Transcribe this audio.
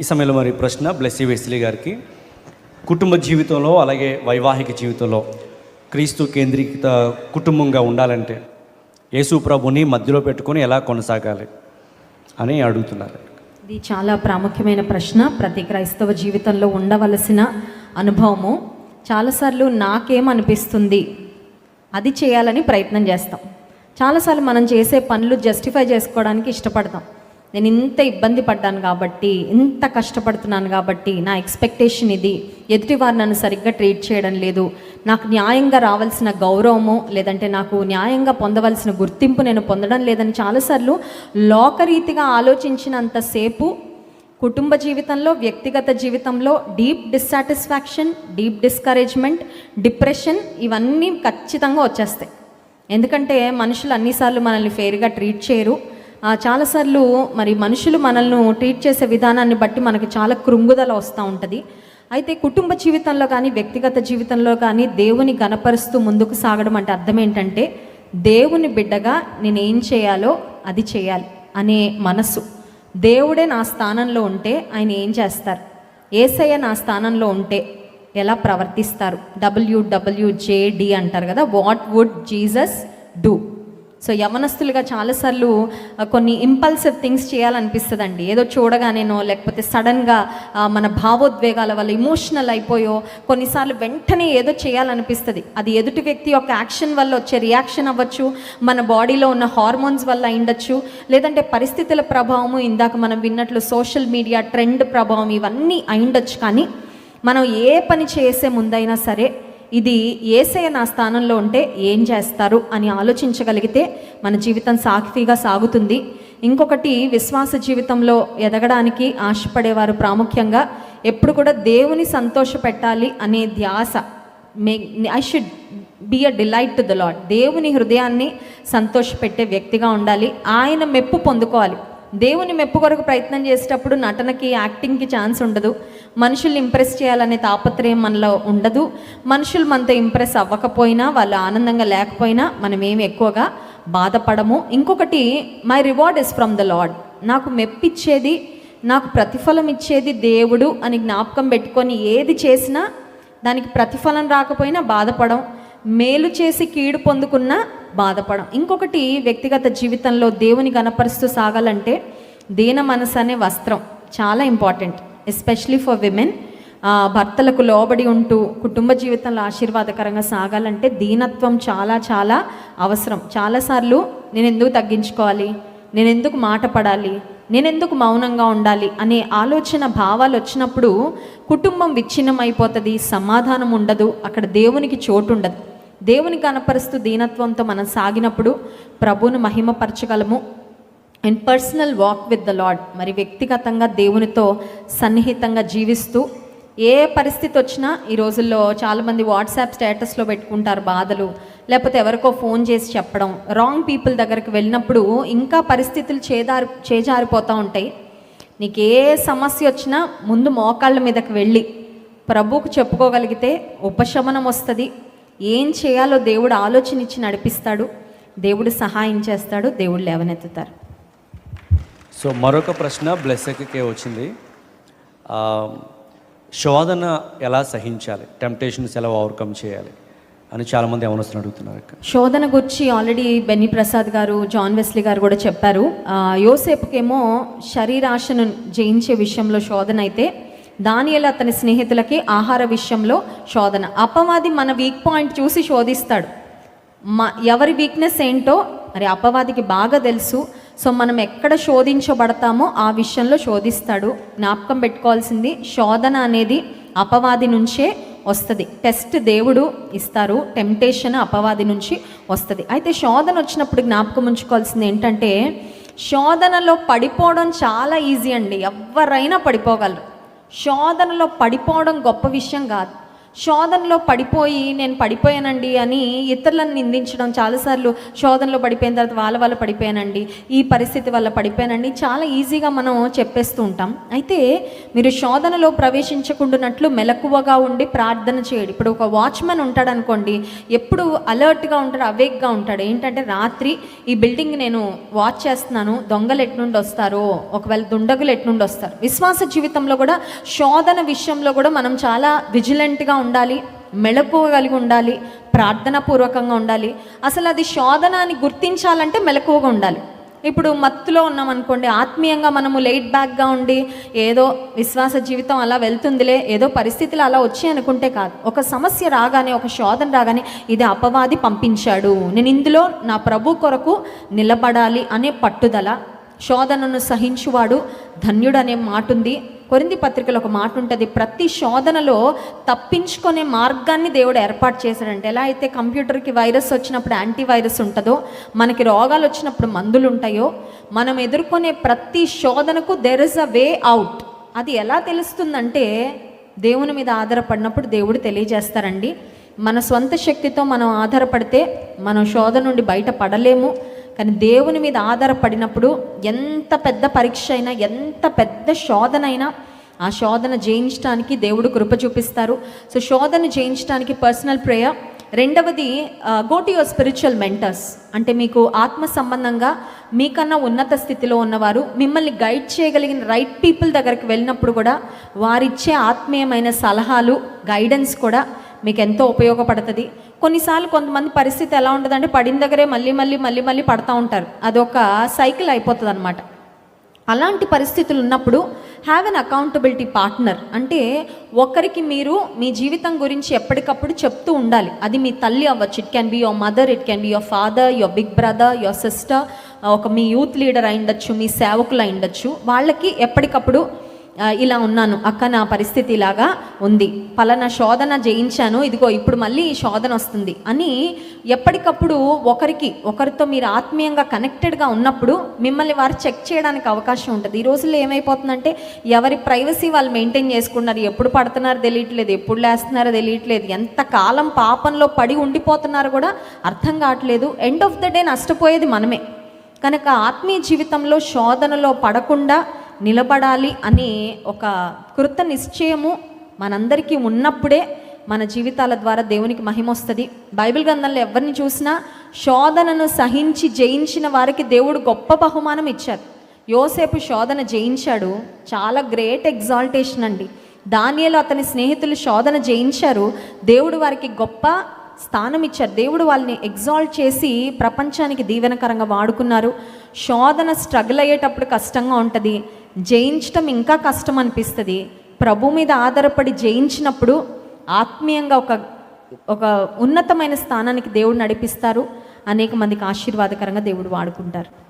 ఈ సమయంలో మరి ప్రశ్న బ్లెస్సీ వెస్లీ గారికి. కుటుంబ జీవితంలో అలాగే వైవాహిక జీవితంలో క్రీస్తు కేంద్రీకృత కుటుంబంగా ఉండాలంటే యేసు ప్రభుని మధ్యలో పెట్టుకొని ఎలా కొనసాగాలి అని అడుగుతున్నారు. ఇది చాలా ప్రాముఖ్యమైన ప్రశ్న. ప్రతి క్రైస్తవ జీవితంలో ఉండవలసిన అనుభవము. చాలాసార్లు నాకేమనిపిస్తుంది అది చేయాలని ప్రయత్నం చేస్తాం. చాలాసార్లు మనం చేసే పనులు జస్టిఫై చేసుకోవడానికి ఇష్టపడతాం. నేను ఇంత ఇబ్బంది పడ్డాను కాబట్టి ఇంత కష్టపడుతున్నాను కాబట్టి నా ఎక్స్పెక్టేషన్ ఇది. ఎదుటివారు నన్ను సరిగ్గా ట్రీట్ చేయడం లేదు. నాకు న్యాయంగా రావాల్సిన గౌరవము లేదంటే నాకు న్యాయంగా పొందవలసిన గుర్తింపు నేను పొందడం లేదని చాలాసార్లు లోకరీతిగా ఆలోచించినంతసేపు కుటుంబ జీవితంలో వ్యక్తిగత జీవితంలో deep dissatisfaction deep discouragement depression ఇవన్నీ ఖచ్చితంగా వచ్చేస్తాయి. ఎందుకంటే మనుషులు అన్నిసార్లు మనల్ని ఫెయిర్గా ట్రీట్ చేయరు. చాలాసార్లు మరి మనుషులు మనల్ని ట్రీట్ చేసే విధానాన్ని బట్టి మనకి చాలా కృంగుదల వస్తూ ఉంటుంది. అయితే కుటుంబ జీవితంలో కానీ వ్యక్తిగత జీవితంలో కానీ దేవుని గనపరుస్తూ ముందుకు సాగడం అంటే అర్థం ఏంటంటే దేవుని బిడ్డగా నేను ఏం చేయాలో అది చేయాలి అనే మనస్సు దేవుడే నా స్థానంలో ఉంటే ఆయన ఏం చేస్తారు? ఏసయ్య నా స్థానంలో ఉంటే ఎలా ప్రవర్తిస్తారు? డబ్ల్యూడబ్ల్యూజేడి అంటారు కదా what would Jesus do so యవనస్తులుగా చాలాసార్లు కొన్ని ఇంపల్సివ్ థింగ్స్ చేయాలనిపిస్తుందండి. ఏదో చూడగానేనో లేకపోతే సడన్గా మన భావోద్వేగాల వల్ల ఇమోషనల్ అయిపోయో కొన్నిసార్లు వెంటనే ఏదో చేయాలనిపిస్తుంది. అది ఎదుటి వ్యక్తి యొక్క యాక్షన్ వల్ల వచ్చే రియాక్షన్ అవ్వచ్చు మన బాడీలో ఉన్న హార్మోన్స్ వల్ల అయిండొచ్చు లేదంటే పరిస్థితుల ప్రభావము ఇందాక మనం విన్నట్లు సోషల్ మీడియా ట్రెండ్ ప్రభావం ఇవన్నీ అయిండొచ్చు కానీ మనం ఏ పని చేసే ముందైనా సరే ఇది ఏసయ నా స్థానంలో ఉంటే ఏం చేస్తారు అని ఆలోచించగలిగితే మన జీవితం సాక్షిగా సాగుతుంది. ఇంకొకటి విశ్వాస జీవితంలో ఎదగడానికి ఆశపడేవారు ప్రాముఖ్యంగా ఎప్పుడు కూడా దేవుని సంతోష పెట్టాలి అనే ధ్యాస. May I should be a delight to the Lord దేవుని హృదయాన్ని సంతోషపెట్టే వ్యక్తిగా ఉండాలి. ఆయన మెప్పు పొందుకోవాలి. దేవుని మెప్పు కొరకు ప్రయత్నం చేసేటప్పుడు నటనకి యాక్టింగ్కి ఛాన్స్ ఉండదు. మనుషుల్ని ఇంప్రెస్ చేయాలనే తాపత్రయం మనలో ఉండదు. మనుషులు మనతో ఇంప్రెస్ అవ్వకపోయినా వాళ్ళు ఆనందంగా లేకపోయినా మనం ఏమి ఎక్కువగా బాధపడము. ఇంకొకటి my reward is from the Lord నాకు మెప్పిచ్చేది నాకు ప్రతిఫలం ఇచ్చేది దేవుడు అని జ్ఞాపకం పెట్టుకొని ఏది చేసినా దానికి ప్రతిఫలం రాకపోయినా బాధపడం. మేలు చేసి కీడు పొందుకున్నా బాధపడం. ఇంకొకటి వ్యక్తిగత జీవితంలో దేవుని గనపరుస్తూ సాగాలంటే దీన మనసు అనే వస్త్రం చాలా ఇంపార్టెంట్ ఎస్పెషలీ ఫర్ విమెన్. భర్తలకు లోబడి ఉంటూ కుటుంబ జీవితంలో ఆశీర్వాదకరంగా సాగాలంటే దీనత్వం చాలా చాలా అవసరం. చాలాసార్లు నేను ఎందుకు తగ్గించుకోవాలి? నేను ఎందుకు మాట పడాలి? నేను ఎందుకు మౌనంగా ఉండాలి? అనే ఆలోచన భావాలు వచ్చినప్పుడు కుటుంబం విచ్ఛిన్నం అయిపోతుంది సమాధానం ఉండదు అక్కడ దేవునికి చోటు ఉండదు దేవుని కనపరుస్తూ దీనత్వంతో మనం సాగినప్పుడు ప్రభువును మహిమపరచగలము. And personal walk with the Lord మరి వ్యక్తిగతంగా దేవునితో సన్నిహితంగా జీవిస్తూ ఏ పరిస్థితి వచ్చినా ఈ రోజుల్లో చాలామంది వాట్సాప్ స్టేటస్లో పెట్టుకుంటారు బాధలు లేకపోతే ఎవరికో ఫోన్ చేసి చెప్పడం రాంగ్ పీపుల్ దగ్గరికి వెళ్ళినప్పుడు ఇంకా పరిస్థితులు చేదారు చేజారిపోతూ ఉంటాయి. నీకు ఏ సమస్య వచ్చినా ముందు మోకాళ్ళ మీదకి వెళ్ళి ప్రభువుకు చెప్పుకోగలిగితే ఉపశమనం వస్తుంది ఏం చేయాలో దేవుడు ఆలోచన ఇచ్చి నడిపిస్తాడు దేవుడు సహాయం చేస్తాడు దేవుడు లేవనెత్తుతారు. సో మరొక ప్రశ్న బ్లెస్సకే వచ్చింది. శోధన ఎలా సహించాలి? టెంప్టేషన్స్ ఎలా ఓవర్కమ్ చేయాలి? అని చాలామంది యవనస్తులు అడుగుతున్నారు శోధన గురించి ఆల్రెడీ బెన్నీ ప్రసాద్ గారు జాన్ వెస్లీ గారు కూడా చెప్పారు. యోసేపుకేమో శరీరాశను జయించే విషయంలో శోధన అయితే దానియలు అతని స్నేహితులకి ఆహార విషయంలో శోధన. అపవాది మన వీక్ పాయింట్ చూసి శోధిస్తాడు. మా ఎవరి వీక్నెస్ ఏంటో మరి అపవాదికి బాగా తెలుసు. సో మనం ఎక్కడ శోధించబడతామో ఆ విషయంలో శోధిస్తాడు. జ్ఞాపకం పెట్టుకోవాల్సింది శోధన అనేది అపవాది నుంచే వస్తుంది. టెస్ట్ దేవుడు ఇస్తారు. టెంప్టేషన్ అపవాది నుంచి వస్తుంది. అయితే శోధన వచ్చినప్పుడు జ్ఞాపకం ఉంచుకోవాల్సింది ఏంటంటే శోధనలో పడిపోవడం చాలా ఈజీ అండి. ఎవరైనా పడిపోగలరు. శోధనలో పడిపోవడం గొప్ప విషయం కాదు. శోధనలో పడిపోయి నేను పడిపోయానండి అని ఇతరులను నిందించడం చాలాసార్లు శోధనలో పడిపోయిన తర్వాత వాళ్ళ వల్ల పడిపోయానండి ఈ పరిస్థితి వల్ల పడిపోయానండి చాలా ఈజీగా మనం చెప్పేస్తూ ఉంటాం. అయితే మీరు శోధనలో ప్రవేశించకుండానట్లు మెలకువగా ఉండి ప్రార్థన చేయడు. ఇప్పుడు ఒక వాచ్మెన్ ఉంటాడు అనుకోండి ఎప్పుడు అలర్ట్గా ఉంటాడు అవేక్గా ఉంటాడు. ఏంటంటే రాత్రి ఈ బిల్డింగ్ నేను వాచ్ చేస్తున్నాను దొంగలు ఎట్నుండి వస్తారో ఒకవేళ దుండగులు ఎట్నుండి వస్తారు. విశ్వాస జీవితంలో కూడా శోధన విషయంలో కూడా మనం చాలా విజిలెంట్గా ఉండాలి మెలకువ కలిగి ఉండాలి ప్రార్థనాపూర్వకంగా ఉండాలి. అసలు అది శోధన అని గుర్తించాలంటే మెలకువగా ఉండాలి. ఇప్పుడు మత్తులో ఉన్నాం అనుకోండి ఆత్మీయంగా మనము లేట్ బ్యాక్గా ఉండి ఏదో విశ్వాస జీవితం అలా వెళ్తుందిలే ఏదో పరిస్థితులు అలా వచ్చి అనుకుంటే కాదు. ఒక సమస్య రాగానే ఒక శోధన రాగానే ఇది అపవాది పంపించాడు. నేను ఇందులో నా ప్రభు కొరకు నిలబడాలి అనే పట్టుదల శోధనను సహించువాడు ధన్యుడు అనే మాట ఉంది కొరింది పత్రికలో ఒక మాట ఉంటుంది ప్రతి శోధనలో తప్పించుకునే మార్గాన్ని దేవుడు ఏర్పాటు చేశాడంటే ఎలా అయితే కంప్యూటర్కి వైరస్ వచ్చినప్పుడు యాంటీ వైరస్ ఉంటుందో మనకి రోగాలు వచ్చినప్పుడు మందులు ఉంటాయో మనం ఎదుర్కొనే ప్రతి శోధనకు there is a way out అది ఎలా తెలుస్తుందంటే దేవుని మీద ఆధారపడినప్పుడు దేవుడు తెలియజేస్తారండి. మన స్వంత శక్తితో మనం ఆధారపడితే మనం శోధన నుండి బయట పడలేము కానీ దేవుని మీద ఆధారపడినప్పుడు ఎంత పెద్ద పరీక్ష అయినా ఎంత పెద్ద శోధన అయినా ఆ శోధన జయించడానికి దేవుడు కృప చూపిస్తారు. సో శోధన జయించడానికి పర్సనల్ ప్రేయర్ రెండవది go to your spiritual mentors అంటే మీకు ఆత్మ సంబంధంగా మీకన్నా ఉన్నత స్థితిలో ఉన్నవారు మిమ్మల్ని గైడ్ చేయగలిగిన రైట్ పీపుల్ దగ్గరికి వెళ్ళినప్పుడు కూడా వారిచ్చే ఆత్మీయమైన సలహాలు గైడెన్స్ కూడా మీకు ఎంతో ఉపయోగపడుతుంది. కొన్నిసార్లు కొంతమంది పరిస్థితి ఎలా ఉంటుందంటే పడిన దగ్గరే మళ్ళీ మళ్ళీ మళ్ళీ మళ్ళీ పడతా ఉంటారు. అదొక సైకిల్ అయిపోతుంది అనమాట అలాంటి పరిస్థితులు ఉన్నప్పుడు హ్యావ్ ఎన్ అకౌంటబిలిటీ పార్ట్నర్ అంటే ఒకరికి మీరు మీ జీవితం గురించి ఎప్పటికప్పుడు చెప్తూ ఉండాలి. అది మీ తల్లి అవ్వచ్చు. It can be your mother it can be your father your big brother your sister ఒక మీ యూత్ లీడర్ అయి ఉండొచ్చు మీ సేవకులు అయి ఉండొచ్చు. వాళ్ళకి ఎప్పటికప్పుడు ఇలా ఉన్నాను అక్క నా పరిస్థితి ఇలాగా ఉంది. పలానా శోధన జయించాను ఇదిగో ఇప్పుడు మళ్ళీ ఈ శోధన వస్తుంది అని ఎప్పటికప్పుడు ఒకరికి ఒకరితో మీరు ఆత్మీయంగా కనెక్టెడ్గా ఉన్నప్పుడు మిమ్మల్ని వారు చెక్ చేయడానికి అవకాశం ఉంటుంది. ఈ రోజుల్లో ఏమైపోతుందంటే ఎవరి ప్రైవసీ వాళ్ళు మెయింటైన్ చేసుకున్నారు ఎప్పుడు పడుతున్నారో తెలియట్లేదు ఎప్పుడు లేస్తున్నారో తెలియట్లేదు ఎంత కాలం పాపంలో పడి ఉండిపోతున్నారో కూడా అర్థం కావట్లేదు. ఎండ్ ఆఫ్ ద డే నష్టపోయేది మనమే. కనుక ఆత్మీయ జీవితంలో శోధనలో పడకుండా నిలబడాలి అనే ఒక కృత నిశ్చయము మనందరికీ ఉన్నప్పుడే మన జీవితాల ద్వారా దేవునికి మహిమ వస్తుంది బైబిల్ గ్రంథంలో ఎవరిని చూసినా శోధనను సహించి జయించిన వారికి దేవుడు గొప్ప బహుమానం ఇచ్చారు. యోసేపు శోధన జయించాడు. చాలా గ్రేట్ ఎగ్జాల్టేషన్ అండి. దానియలు అతని స్నేహితులు శోధన జయించారు. దేవుడు వారికి గొప్ప స్థానం ఇచ్చారు. దేవుడు వాళ్ళని ఎగ్జాల్ట్ చేసి ప్రపంచానికి దీవెనకరంగా వాడుకున్నారు. శోధన స్ట్రగుల్ అయ్యేటప్పుడు కష్టంగా ఉంటుంది. జయించటం ఇంకా కష్టం అనిపిస్తుంది. ప్రభు మీద ఆధారపడి జయించినప్పుడు ఆత్మీయంగా ఒక ఒక ఉన్నతమైన స్థానానికి దేవుడు నడిపిస్తారు. అనేక మందికి ఆశీర్వాదకరంగా దేవుడు వాడుకుంటారు.